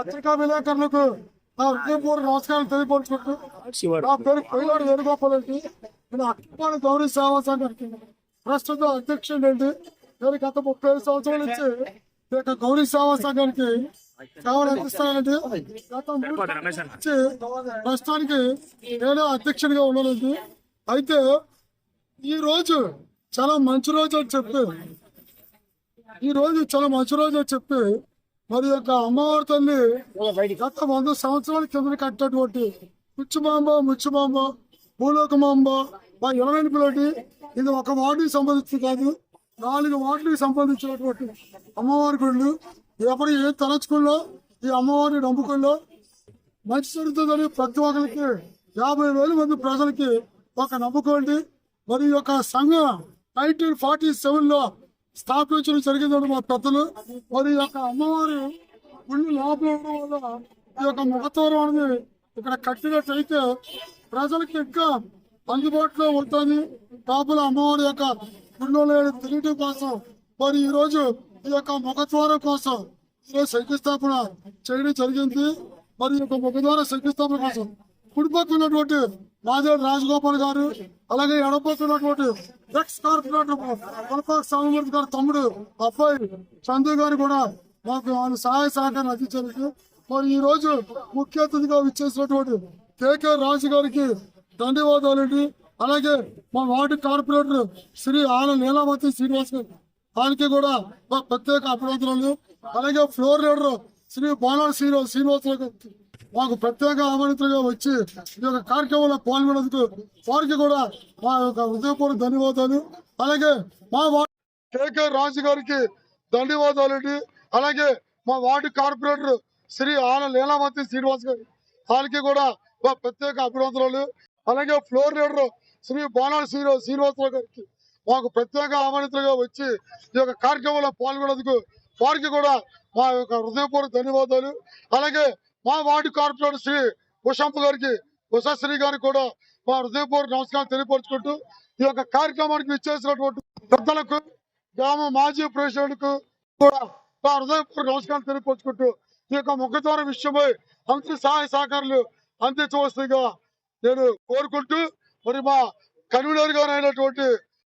పత్రికా విలేకరులకు నా హృదయపూర్వక నమస్కారం తెలియపరుచుకుంటూ నా పేరు కొయ్యాడు వేణుగోపాల్ రెడ్డి నేను అక్కిపాడు గౌరీ సేవా సంఘానికి ప్రస్తుత అధ్యక్షుడు అండి. నేను గత ముప్పై ఐదు సంవత్సరాల నుంచి ఈ యొక్క గౌరీ సేవా సంఘానికి సేవలు అందిస్తానండి. గత నుంచి ప్రస్తుతానికి నేను అధ్యక్షుడిగా ఉన్నానండి. అయితే ఈ రోజు చాలా మంచి రోజు అని చెప్పి ఈ రోజు చాలా మంచి రోజు అని చెప్పి మరి యొక్క అమ్మవారి తల్లి గత వంద సంవత్సరాల కింద కట్టినటువంటి ముచ్చుమాంబ ముచ్చుమాంబ భూలోకమాంబ మా ఇరవై పిల్లటి ఇది ఒక వార్డుకి సంబంధించి కాదు నాలుగు వార్డులకు సంబంధించినటువంటి అమ్మవారి గుళ్ళు. ఎప్పుడు ఏ తలచుకుల్లో ఈ అమ్మవారిని నమ్ముకుల్లో మంచి జరుగుతుందని ప్రతి ఒక్కరికి యాభై వేల మంది ప్రజలకి ఒక నమ్మకండి మరి యొక్క సంఘం నైన్టీన్ ఫార్టీ సెవెన్లో స్థాపించడం జరిగిందని మా పెద్దలు. మరి ఈ యొక్క అమ్మవారి గుళ్ళు లోపల ఉండడం వల్ల ఈ యొక్క ముఖతూరం అనేది ఇక్కడ కట్టినట్లయితే ప్రజలకి ఇంకా అందుబాటులో ఉంటుంది లోపల అమ్మవారి యొక్క గుళ్ళో తెలియటం కోసం మరి ఈ రోజు ఈ యొక్క ముఖద్వారం కోసం ఈరోజు శంకుస్థాపన చేయడం జరిగింది. మరి ఈ యొక్క ముఖద్వారం శంకుస్థాపన కోసం కుడిపోతున్నటువంటి ఉన్నటువంటి రాజగోపాల్ గారు అలాగే ఎడపోతున్నటువంటి ఎక్స్ కార్పొరేటర్ కొనపాక స్వామిమూర్తి గారి తమ్ముడు అబ్బాయి చందు గారు కూడా మాకు ఆయన సహాయ సహకారం అందించారు మరి ఈ రోజు ముఖ్య అతిథిగా విచ్చేసినటువంటి కేకే రాజు గారికి ధన్యవాదాలండి అలాగే మా వార్డు కార్పొరేటర్ శ్రీ ఆన నీలావతి శ్రీనివాస్ గారు దానికి కూడా మా ప్రత్యేక అభినందనలు. అలాగే ఫ్లోర్ లీడర్ శ్రీ బాణాల శ్రీనివాస్ శ్రీనివాసరావు మాకు ప్రత్యేక ఆహ్వానితులుగా వచ్చి ఈ యొక్క కార్యక్రమంలో పాల్గొనేందుకు వారికి కూడా మా యొక్క హృదయపూర్వక ధన్యవాదాలు. అలాగే మా వార్డు కేకే రాజు గారికి ధన్యవాదాలండి అలాగే మా వార్డు కార్పొరేటర్ శ్రీ ఆన లీలావతి శ్రీనివాస్ గారి వాళ్ళకి కూడా మా ప్రత్యేక అభినందనలు. అలాగే ఫ్లోర్ లీడర్ శ్రీ బాలాడు శ్రీనివాస్ శ్రీనివాసరావు గారికి మాకు ప్రత్యేక ఆహ్వానితులుగా వచ్చి ఈ యొక్క కార్యక్రమంలో పాల్గొనేందుకు వారికి కూడా మా యొక్క హృదయపూర్వక ధన్యవాదాలు. అలాగే మా వార్డు కార్పొరేటర్ శ్రీ ఉషంప గారికి ఉషశ్రీ గారికి కూడా మా హృదయపూర్వక నమస్కారం తెలియపరుచుకుంటూ ఈ యొక్క కార్యక్రమానికి ఇచ్చేసినటువంటి పెద్దలకు గ్రామ మాజీ ప్రెసిడెంట్ కూడా మా హృదయపూర్వక నమస్కారం తెలియపరుచుకుంటూ ఈ యొక్క ముఖద్వార విషయమై అందరి సహాయ సహకారాలు అందించవలసిందిగా నేను కోరుకుంటూ మరి మా కన్వీనర్ గారు అయినటువంటి